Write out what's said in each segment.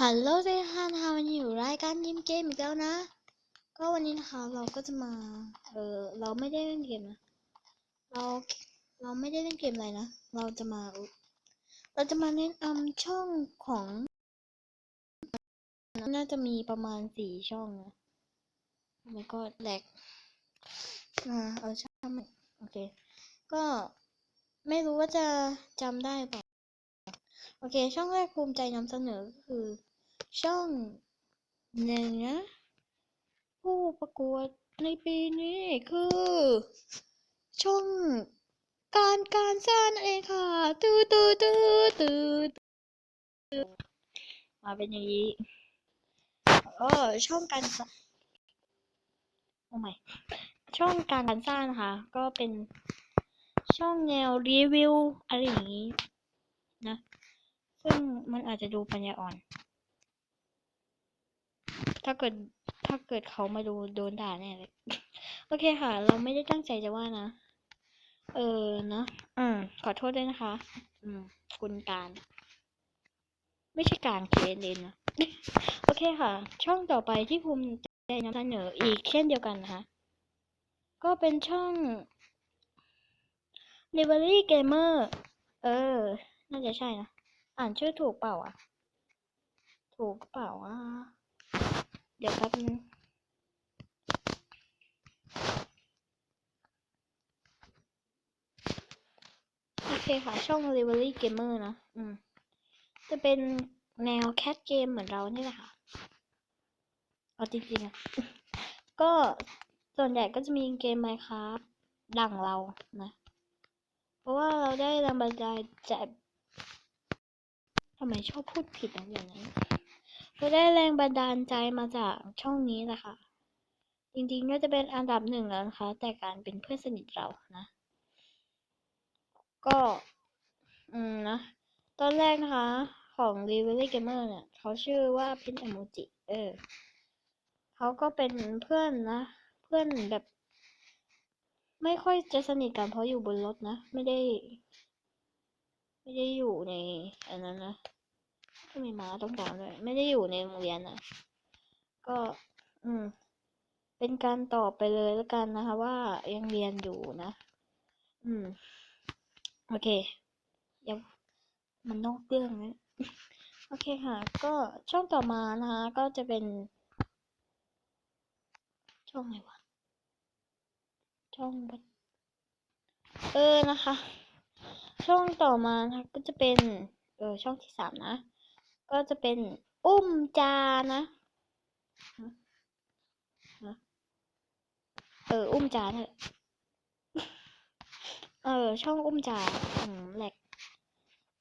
ฮัลโหลเซฮันค่ะวันนี้อยู่รายการยิมเกมอีกแล้วนะ ก็วันนี้นะคะเราก็จะมา เออเราไม่ได้เล่นเกมนะ เราเราไม่ได้เล่นเกมอะไรนะ เราจะมา เราจะมาแนะนำช่องของ น่าจะมีประมาณสี่ช่องนะแล้วก็แหลกอ่าเอาช่างมันโอเค ก็ไม่รู้ว่าจะจำได้ป่ โอเค ช่องแรกภูมิใจนำเสนอก็คือ ช่องหนึ่งนะ ผู้ประกวดในปีนี้คือ ช่องการการสร้างนั่นเองค่ะตื้อตื้อตื้อตื้อตื้อมาเป็นอย่างนี้เออช่องการสร้างโอ้ไม่ช่องการการสร้างนะคะ ก็เป็นช่องแนวรีวิวอะไรอย่างนี้นะ ซึ่งมันอาจจะดูปัญญาอ่อน ถ้าเกิดถ้าเกิดเขามาดูโดนด่าแน่เลย โอเคค่ะ เราไม่ได้ตั้งใจจะว่านะ เออเนอะอืม ขอโทษด้วยนะคะ อืม คุณการ ไม่ใช่การเคเลนนะ โอเคค่ะ ช่องต่อไปที่ภูมิใจนำเสนออีกเช่นเดียวกันนะคะ ก็เป็นช่อง l i v e r y Gamer เออ น่าจะใช่นะ อ่านชื่อถูกเปล่าอะ ถูกเปล่าอะ เดี๋ยวแป๊บนึงโอเคค่ะ ช่อง Delivery Gamer นะ อืม จะเป็นแนวแคทเกมเหมือนเรานี่แหละค่ะ เอาจริงๆอะก็ส่วนใหญ่ก็จะมีเกม Minecraft ดังเรานะ เพราะว่าเราได้แรงบันดาลใจ ทำไมชอบพูดผิดอะอย่างนั้นเราได้แรงบันดาลใจมาจากช่องนี้แหละค่ะจริงๆก็จะเป็นอันดับหนึ่งแล้วนะคะ แต่การเป็นเพื่อนสนิทเรานะ ก็ อืมนะ ตอนแรกนะคะ ของ r e v e l y Gamer เนี่ยเขาชื่อว่าพินอโมจิ เออ เขาก็เป็นเพื่อนนะ เพื่อนแบบ ไม่ค่อยจะสนิทกันเพราะอยู่บนรถนะ ไม่ได้ ไม่ได้อยู่ในอันนั้นนะก็มีม้าตรงกางด้วยไม่ได้อยู่ในโรงเรียนนะก็ อืม เป็นการตอบไปเลยแล้วกันนะคะ ว่ายังเรียนอยู่นะ อืม โอเคยังมันนอกเรื่องนะโอเคค่ะ ก็ช่องต่อมานะคะ ก็จะเป็น ช่องไหนวะช่อง เออนะคะ ช่องต่อมานะคะก็จะเป็นเออช่องที่สามนะ ก็จะเป็นอุ้มจานะเอออุ้มจาเถอะเออช่องอุ้มจาอืมแหลก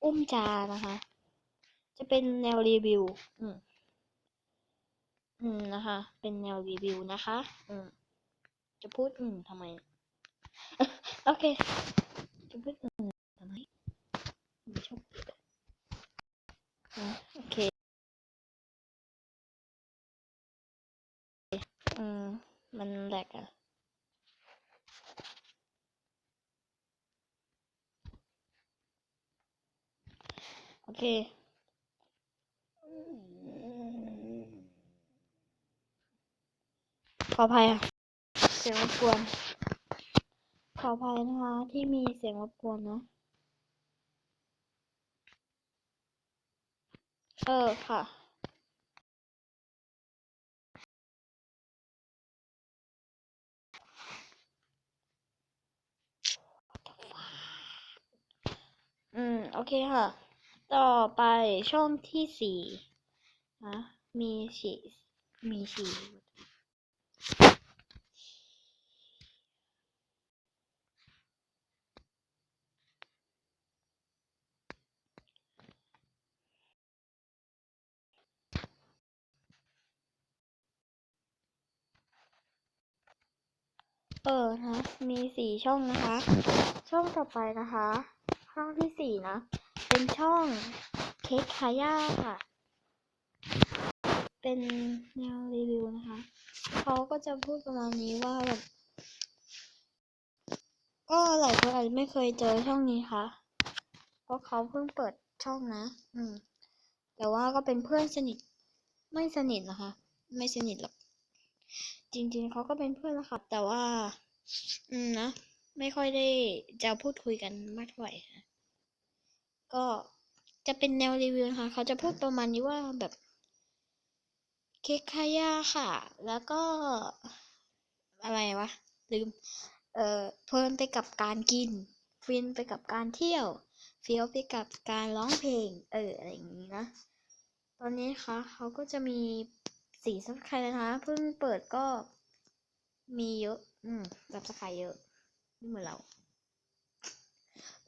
อุ้มจานะคะ จะเป็นแนวรีวิว อืมอืมนะคะ เป็นแนวรีวิวนะคะ อืมจะพูดอืมทำไม โอเคจะพูดอืมชอบพูดอะโอเค อืม มันแหลกอะ โอเคขออภัยค่ะเสียงรบกวน ขออภัยนะคะ ที่มีเสียงรบกวนนะเออค่ะ อืม โอเคค่ะ ต่อไปช่องที่สี่นะมีฉีมีฉีเออนะ มีสี่ช่องนะคะ ช่องต่อไปนะคะ ช่องที่สี่นะ เป็นช่องเค้กคาย่าค่ะ เป็นแนวรีวิวนะคะ เขาก็จะพูดประมาณนี้ว่าแบบ ก็หลายคนอาจจะไม่เคยเจอช่องนี้ค่ะ เพราะเขาเพิ่งเปิดช่องนะ อืม แต่ว่าก็เป็นเพื่อนสนิท ไม่สนิทนะคะ ไม่สนิทหรอก จริง ๆ เขาก็เป็นเพื่อนนะคะ แต่ว่า อืมนะ ไม่ค่อยได้จะพูดคุยกันมากเท่าไหร่ค่ะ ก็จะเป็นแนวรีวิวนะคะเขาจะพูดประมาณนี้ว่าแบบเค้กคายาค่ะ แล้วก็อะไรวะ ลืม เอ่อเพลินไปกับการกิน ฟินไปกับการเที่ยวเฟี้ยวไปกับการร้องเพลง เออ อะไรอย่างนี้นะ ตอนนี้นะคะเขาก็จะมีสี่ซับสไครนะคะ เพิ่งเปิดก็มีเยอะ อืมซับสไครเยอะ ไม่เหมือนเรา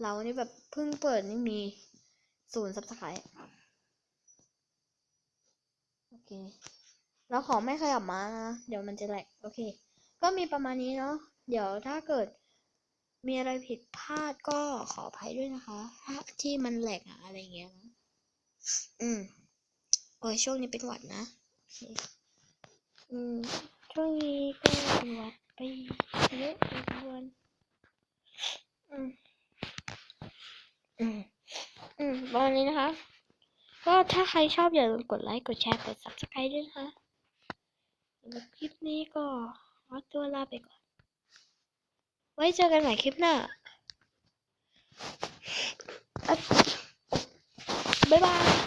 เรานี่แบบเพิ่งเปิดนี่มีศูนย์ซับสไครต์โอเคแล้วขอไม่ขยับมานะเดี๋ยวมันจะแหลกโอเค ก็มีประมาณนี้เนาะเดี๋ยวถ้าเกิดมีอะไรผิดพลาดก็ขออภัยด้วยนะคะ ถ้าที่มันแหลกอะอะไรเงี้ยนะอืมโอ้ยช่วงนี้เป็นหวัดนะโอเคอืมช่วงนี้ก็เป็นหวัดไปเยอะพอสมควรอืม อืมอืมประมาณนี้นะคะ ก็ถ้าใครชอบอย่าลืมกดไลค์ กดแชร์ กด subscribe ด้วยนะคะสำหรับคลิปนี้ก็ขอตัวลาไปก่อน ไว้เจอกันใหม่คลิปหน้า บ๊ายบาย